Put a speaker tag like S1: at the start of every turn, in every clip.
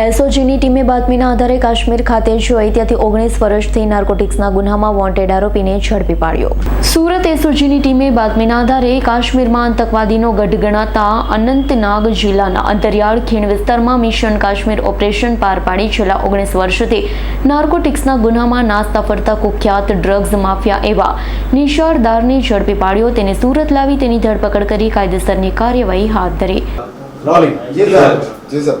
S1: એસઓજીની ટીમે બાતમીના આધારે કાશ્મીર ખાતે જોઈ ત્યાંથી ઓગણીસ વર્ષથી નાર્કોટિક્સના ગુન્હામાં વોન્ટેડ આરોપીને ઝડપી પાડ્યો. સુરત એસઓજીની ટીમે બાતમીના આધારે કાશ્મીરમાં આતંકવાદીનો ગઢ ગણાતા અનંતનાગ જિલ્લાના અંતરિયાળ ખીણ વિસ્તારમાં મિશન કાશ્મીર ઓપરેશન પાર પાડી છેલ્લા ઓગણીસ વર્ષથી નાર્કોટિક્સના ગુન્હામાં નાસ્તા ફરતા કુખ્યાત ડ્રગ્સ માફિયા એવા નિશાળદારને ઝડપી પાડ્યો. તેને સુરત લાવી તેની ધરપકડ કરી કાયદેસરની કાર્યવાહી હાથ ધરી.
S2: જી સર. જી સર.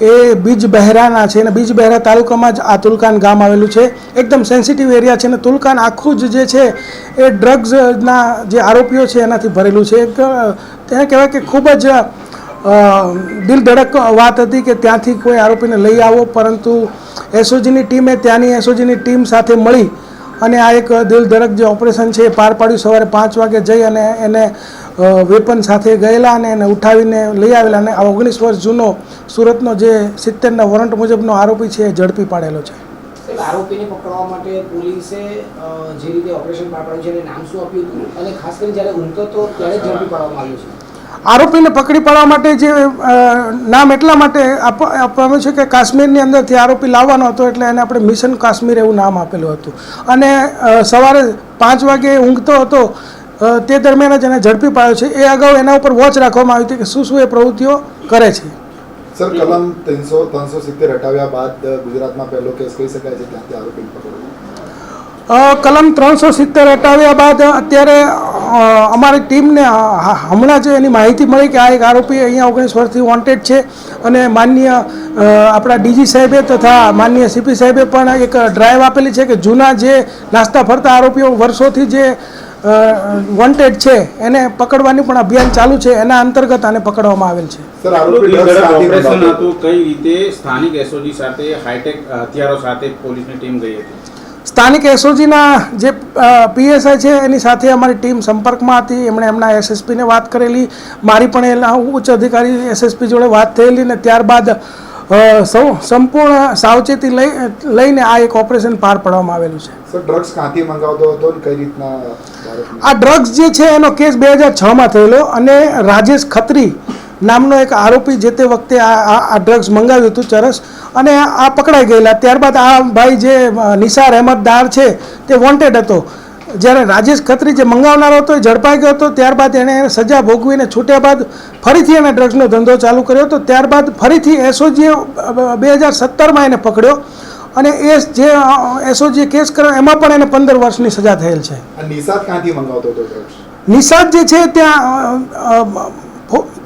S3: એ બીજ બહેરાના છે અને બીજ બહેરા તાલુકામાં જ આ તુલકાન ગામ આવેલું છે. એકદમ સેન્સિટિવ એરિયા છે અને તુલકાન આખું જ જે છે એ ડ્રગ્સના જે આરોપીઓ છે એનાથી ભરેલું છે. એક તેને કહેવાય કે ખૂબ જ દિલ ધડક વાત હતી કે ત્યાંથી કોઈ આરોપીને લઈ આવો, પરંતુ એસઓજીની ટીમે ત્યાંની એસઓજીની ટીમ સાથે મળી અને આ એક દિલ ધડક જે ઓપરેશન છે એ પાર પાડ્યું. સવારે પાંચ વાગે જઈ અને એને વેપન સાથે ગયેલા અને એને ઉઠાવીને લઈ આવેલા અને આ ઓગણીસ વર્ષ જૂનો સુરતનો જે સિત્તેરના વોરંટ મુજબનો આરોપી છે એ ઝડપી પાડેલો છે.
S4: આરોપીને પકડવા માટે પોલીસે જે રીતે ઓપરેશન પાર પાડ્યું છે એને નામ શું આપ્યું હતું? અને ખાસ કરીને જ્યારે ઊંઘતો તો ત્યારે ઝડપી પાડવામાં આવ્યો છે.
S3: આરોપીને પકડી પાડવા માટે જે નામ એટલા માટે આપ- આપવામાં છે કે કાશ્મીરની અંદરથી આરોપી લાવવાનો હતો એટલે એને આપણે મિશન કાશ્મીર એવું નામ આપેલું હતું. અને સવારે પાંચ વાગે ઊંઘતો હતો તે દરમિયાન જ એને ઝડપી પાડ્યો છે. એ અગાઉ એના ઉપર વોચ રાખવામાં આવી હતી કે શું શું એ પ્રવૃત્તિઓ કરે છે.
S2: સર કલમ ત્રણસો ત્રણસો સિત્તેર હટાવ્યા બાદ ગુજરાતમાં પહેલો કેસ કહી શકાય છે ત્યાંથી
S3: આરોપી કલમ ત્રણસો સિત્તેર હટાવ્યા બાદ અત્યારે અમારી ટીમને હમણાં જ એની માહિતી મળી કે આ એક આરોપી અહીંયા ઓગણીસ વર્ષથી વોન્ટેડ છે અને માનનીય આપણા ડીજી સાહેબે તથા માનનીય સીપી સાહેબે પણ એક ડ્રાઈવ આપેલી છે કે જૂના જે નાસ્તા ફરતા આરોપીઓ વર્ષોથી જે વોન્ટેડ છે એને પકડવાની પણ અભિયાન ચાલુ છે એના અંતર્ગત આને પકડવામાં આવેલ છે.
S2: સર
S5: ઓપરેશન હતું. કઈ રીતે સ્થાનિક એસઓજી સાથે હાઈટેક હથિયારો સાથે પોલીસની ટીમ ગઈ હતી?
S3: સ્થાનિક એસઓજીના જે પીએસઆઈ છે એની સાથે અમારી ટીમ સંપર્કમાં હતી એમણે એમના એસએસપીને વાત કરેલી. મારી પણ એના ઉચ્ચ અધિકારી એસએસપી જોડે વાત થયેલી ને ત્યારબાદ સૌ સંપૂર્ણ સાવચેતી લઈ લઈને આ એક ઓપરેશન પાર પાડવામાં આવેલું છે.
S2: સર ડ્રગ્સ ક્યાંથી મંગાવતો હતો કઈ રીતના
S3: આ ડ્રગ્સ જે છે એનો કેસ બે હજાર છમાં થયેલો અને રાજેશ ખત્રી નામનો એક આરોપી જે તે વખતે આ ડ્રગ્સ મંગાવ્યું હતું ચરસ અને આ પકડાઈ ગયેલા. ત્યારબાદ આ ભાઈ જે નિશાર નિસાર અહેમદ દાર છે તે વોન્ટેડ હતો. જ્યારે રાજેશ ખત્રી જે મંગાવનારો હતો એ ઝડપાઈ ગયો હતો ત્યારબાદ એણે સજા ભોગવીને છૂટ્યા બાદ ફરીથી એને ડ્રગ્સનો ધંધો ચાલુ કર્યો હતો. ત્યારબાદ ફરીથી એસઓજીએ બે હજાર સત્તરમાં એને પકડ્યો અને એ જે એસઓજીએ કેસ કર્યો એમાં પણ એને પંદર વર્ષની સજા થયેલ છે.
S2: નિશાદ નિષાદ
S3: જે છે ત્યાં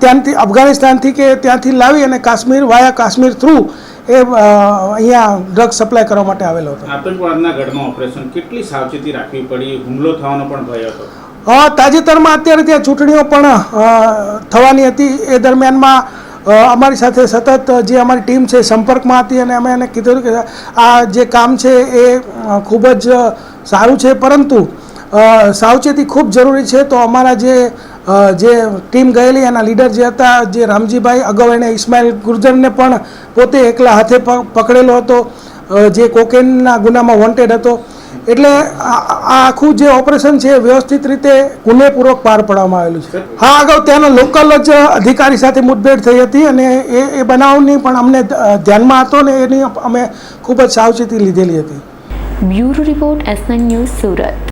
S3: ત્યાંથી અફઘાનિસ્તાનથી કે ત્યાંથી લાવી અને કાશ્મીર વાયા કાશ્મીર થ્રુ એ અહીંયા ડ્રગ સપ્લાય કરવા માટે આવેલો હતો.
S5: આતંકવાદના ગઢમાં ઓપરેશન કેટલી સાવચેતી રાખવી પડી? હુમલો થવાનો પણ ભય હતો.
S3: તાજેતરમાં અત્યારે ત્યાં ચૂંટણીઓ પણ થવાની હતી. એ દરમિયાનમાં અમારી સાથે સતત જે અમારી ટીમ છે સંપર્કમાં હતી અને અમે એને કીધું કે આ જે કામ છે એ ખૂબ જ સારું છે. પરંતુ સાવચેતી ખૂબ જરૂરી છે. તો અમારા જે જે ટીમ ગયેલી, એના લીડર જે હતા, જે રામજીભાઈ અગાઉ એણે ઇસ્માઇલ ગુર્જરને પણ પોતે એકલા હાથે પકડેલો હતો. જે કોકેનના ગુનામાં વોન્ટેડ હતો. એટલે આ આખું જે ઓપરેશન છે વ્યવસ્થિત રીતે ગુનેપૂર્વક પાર પાડવામાં આવેલું છે. હા, અગાઉ ત્યાંનો લોકલ જ અધિકારી સાથે મુઠભેડ થઈ હતી અને એ એ બનાવની પણ અમને ધ્યાનમાં હતો ને એની અમે ખૂબ જ સાવચેતી લીધેલી હતી.
S1: Bureau report S news Surat.